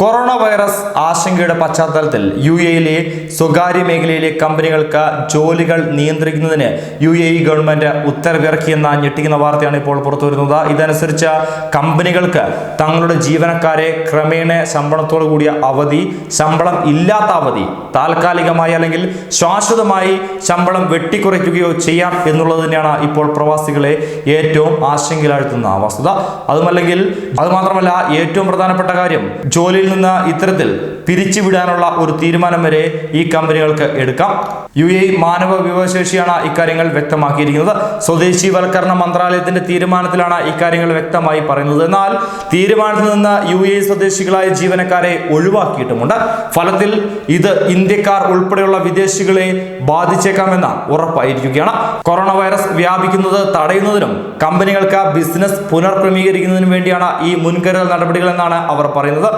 Corona virus ആശങ്കയുടെ പശ്ചാത്തലത്തിൽ U എയിലെ സ്വകാര്യ മേഖലയിലെ കമ്പനികൾക്ക് ജോലികൾ നിയന്ത്രിക്കുന്നതിന് യു എ ഗവൺമെന്റ് ഉത്തരവിറക്കിയെന്ന ഞെട്ടിക്കുന്ന വാർത്തയാണ് ഇപ്പോൾ പുറത്തുവരുന്നത്. ഇതനുസരിച്ച് കമ്പനികൾക്ക് തങ്ങളുടെ ജീവനക്കാരെ ക്രമേണ ശമ്പളത്തോടു കൂടിയ അവധി ശമ്പളം ഇല്ലാത്ത അവധി താൽക്കാലികമായി അല്ലെങ്കിൽ ശാശ്വതമായി ശമ്പളം വെട്ടിക്കുറയ്ക്കുകയോ ചെയ്യാം എന്നുള്ളത് തന്നെയാണ് ഇപ്പോൾ പ്രവാസികളെ ഏറ്റവും ആശങ്കയിലാഴ്ത്തുന്ന വസ്തുത അതുമല്ലെങ്കിൽ അതുമാത്രമല്ല ഏറ്റവും പ്രധാനപ്പെട്ട കാര്യം ജോലിയിൽ നിന്ന് ഇത്തരത്തിൽ പിരിച്ചുവിടാനുള്ള ഒരു തീരുമാനം വരെ ഈ കമ്പനികൾക്ക് എടുക്കാം. യു എ മാനവ വിഭവശേഷിയാണ് ഇക്കാര്യങ്ങൾ വ്യക്തമാക്കിയിരിക്കുന്നത്. സ്വദേശീവൽക്കരണ മന്ത്രാലയത്തിന്റെ തീരുമാനത്തിലാണ് ഇക്കാര്യങ്ങൾ വ്യക്തമായി പറയുന്നത്. എന്നാൽ തീരുമാനത്തിൽ നിന്ന് യു എ സ്വദേശികളായ ജീവനക്കാരെ ഒഴിവാക്കിയിട്ടുമുണ്ട്. ഫലത്തിൽ ഇത് ഇന്ത്യക്കാർ ഉൾപ്പെടെയുള്ള വിദേശികളെ ബാധിച്ചേക്കാമെന്ന് ഉറപ്പായിരിക്കുകയാണ്. കൊറോണ വൈറസ് വ്യാപിക്കുന്നത് തടയുന്നതിനും കമ്പനികൾക്ക് ബിസിനസ് പുനർക്രമീകരിക്കുന്നതിനും വേണ്ടിയാണ് ഈ മുൻകരുതൽ നടപടികൾ എന്നാണ് അവർ പറയുന്നത്.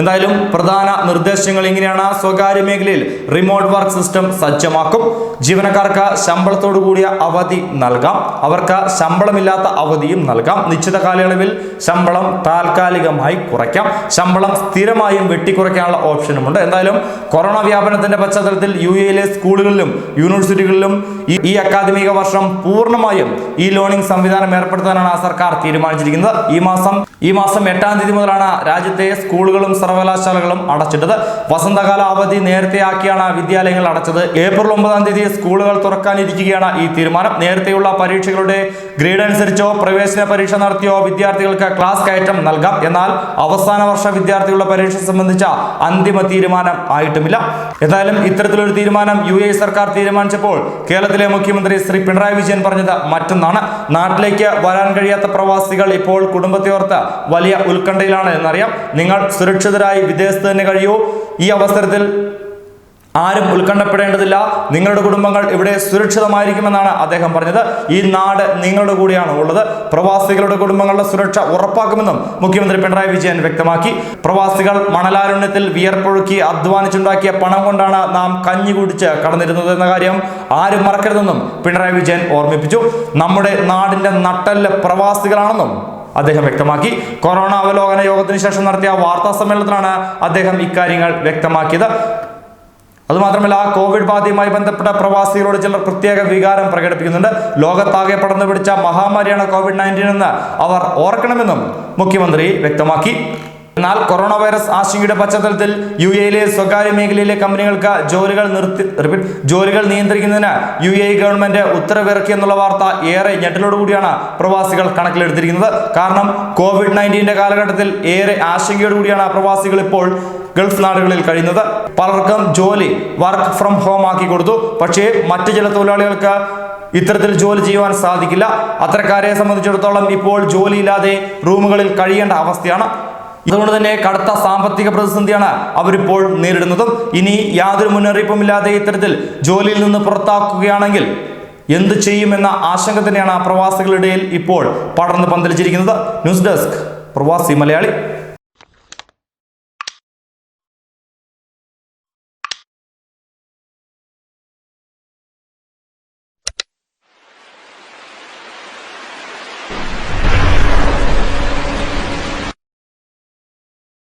എന്തായാലും പ്രധാന നിർദ്ദേശങ്ങൾ ഇങ്ങനെയാണ്. സ്വകാര്യ മേഖലയിൽ റിമോട്ട് വർക്ക് സിസ്റ്റം സജ്ജമാക്കും. ജീവനക്കാർക്ക് ശമ്പളത്തോടു കൂടിയ അവധി നൽകാം. അവർക്ക് ശമ്പളമില്ലാത്ത അവധിയും നൽകാം. നിശ്ചിത കാലയളവിൽ ശമ്പളം താൽക്കാലികമായി കുറയ്ക്കാം. ശമ്പളം സ്ഥിരമായും വെട്ടിക്കുറയ്ക്കാനുള്ള ഓപ്ഷനുമുണ്ട്. എന്തായാലും കൊറോണ വ്യാപനത്തിന്റെ പശ്ചാത്തലത്തിൽ യു എയിലെ സ്കൂളുകളിലും യൂണിവേഴ്സിറ്റികളിലും ഈ അക്കാദമിക വർഷം പൂർണമായും ഈ ലേണിംഗ് സംവിധാനം ഏർപ്പെടുത്താനാണ് സർക്കാർ തീരുമാനിച്ചിരിക്കുന്നത്. ഈ മാസം ഈ മാസം എട്ടാം തീയതി മുതലാണ് രാജ്യത്തെ സ്കൂളുകളും സർവകലാശാലകളും അടച്ചിട്ടത്. വസന്തകാല അവധി നേരത്തെയാക്കിയാണ് വിദ്യാലയങ്ങൾ അടച്ചത്. ഏപ്രിൽ ഒമ്പതാം തീയതി സ്കൂളുകൾ തുറക്കാനിരിക്കുകയാണ് ഈ തീരുമാനം. നേരത്തെയുള്ള പരീക്ഷകളുടെ ഗ്രേഡ് അനുസരിച്ചോ പ്രവേശന പരീക്ഷ നടത്തിയോ വിദ്യാർത്ഥികൾക്ക് ക്ലാസ് കയറ്റം നൽകാം. എന്നാൽ അവസാന വർഷ വിദ്യാർത്ഥികളുടെ പരീക്ഷ സംബന്ധിച്ച അന്തിമ തീരുമാനം ആയിട്ടുമില്ല. എന്തായാലും ഇത്തരത്തിലൊരു തീരുമാനം യു എ സർക്കാർ തീരുമാനിച്ചപ്പോൾ കേരളത്തിലെ മുഖ്യമന്ത്രി ശ്രീ പിണറായി വിജയൻ പറഞ്ഞത് മറ്റൊന്നാണ്. നാട്ടിലേക്ക് വരാൻ കഴിയാത്ത പ്രവാസികൾ ഇപ്പോൾ കുടുംബത്തെ ഓർത്ത് വലിയ ഉത്കണ്ഠയിലാണ് എന്നറിയാം. നിങ്ങൾ സുരക്ഷിതരായി വിദേശത്ത് തന്നെ കഴിയൂ? ഈ അവസരത്തിൽ ആരും ഉത്കണ്ഠപ്പെടേണ്ടതില്ല. നിങ്ങളുടെ കുടുംബങ്ങൾ ഇവിടെ സുരക്ഷിതമായിരിക്കുമെന്നാണ് അദ്ദേഹം പറഞ്ഞത്. ഈ നാട് നിങ്ങളുടെ കൂടിയാണ് ഉള്ളത്. പ്രവാസികളുടെ കുടുംബങ്ങളുടെ സുരക്ഷ ഉറപ്പാക്കുമെന്നും മുഖ്യമന്ത്രി പിണറായി വിജയൻ വ്യക്തമാക്കി. പ്രവാസികൾ മണലാരുണ്യത്തിൽ വിയർപ്പൊഴുക്കി അധ്വാനിച്ചുണ്ടാക്കിയ പണം കൊണ്ടാണ് നാം കഞ്ഞി കുടിച്ച് കടന്നിരുന്നത് എന്ന കാര്യം ആരും മറക്കരുതെന്നും പിണറായി വിജയൻ ഓർമ്മിപ്പിച്ചു. നമ്മുടെ നാടിന്റെ നട്ടൽ പ്രവാസികളാണെന്നും അദ്ദേഹം വ്യക്തമാക്കി. കൊറോണ അവലോകന യോഗത്തിന് ശേഷം നടത്തിയ വാർത്താ സമ്മേളനത്തിലാണ് അദ്ദേഹം ഇക്കാര്യങ്ങൾ വ്യക്തമാക്കിയത്. അതുമാത്രമല്ല കോവിഡ് ബാധയുമായി ബന്ധപ്പെട്ട പ്രവാസികളോട് ചിലർ പ്രത്യേക വികാരം പ്രകടിപ്പിക്കുന്നുണ്ട്. ലോകത്താകെ പടർന്നു പിടിച്ച മഹാമാരിയാണ് കോവിഡ് നയന്റീൻ എന്ന് അവർ ഓർക്കണമെന്നും മുഖ്യമന്ത്രി വ്യക്തമാക്കി. എന്നാൽ കൊറോണ വൈറസ് ആശങ്കയുടെ പശ്ചാത്തലത്തിൽ യു എയിലെ സ്വകാര്യ മേഖലയിലെ കമ്പനികൾക്ക് ജോലികൾ നിർത്തി ജോലികൾ നിയന്ത്രിക്കുന്നതിന് യു എ ഗവൺമെന്റ് ഉത്തരവിറക്കി എന്നുള്ള വാർത്ത ഏറെ ഞെട്ടലോടുകൂടിയാണ് പ്രവാസികൾ കണക്കിലെടുത്തിരിക്കുന്നത്. കാരണം കോവിഡ് നയന്റീന്റെ കാലഘട്ടത്തിൽ ഏറെ ആശങ്കയോടുകൂടിയാണ് പ്രവാസികൾ ഇപ്പോൾ ഗൾഫ് നാടുകളിൽ കഴിയുന്നത്. പലർക്കും ജോലി വർക്ക് ഫ്രം ഹോം ആക്കി കൊടുത്തു. പക്ഷേ മറ്റു ചില തൊഴിലാളികൾക്ക് ഇത്തരത്തിൽ ജോലി ചെയ്യുവാൻ സാധിക്കില്ല. അത്തരക്കാരെ സംബന്ധിച്ചിടത്തോളം ഇപ്പോൾ ജോലിയില്ലാതെ റൂമുകളിൽ കഴിയേണ്ട അവസ്ഥയാണ്. അതുകൊണ്ട് തന്നെ കടുത്ത സാമ്പത്തിക പ്രതിസന്ധിയാണ് അവരിപ്പോൾ നേരിടുന്നതും. ഇനി യാതൊരു മുന്നറിയിപ്പുമില്ലാതെ ഇത്തരത്തിൽ ജോലിയിൽ നിന്ന് പുറത്താക്കുകയാണെങ്കിൽ എന്ത് ചെയ്യുമെന്ന ആശങ്ക തന്നെയാണ് പ്രവാസികളുടെ ഇപ്പോൾ പടർന്ന് പന്തലിച്ചിരിക്കുന്നത്. ന്യൂസ് ഡെസ്ക് പ്രവാസി മലയാളി.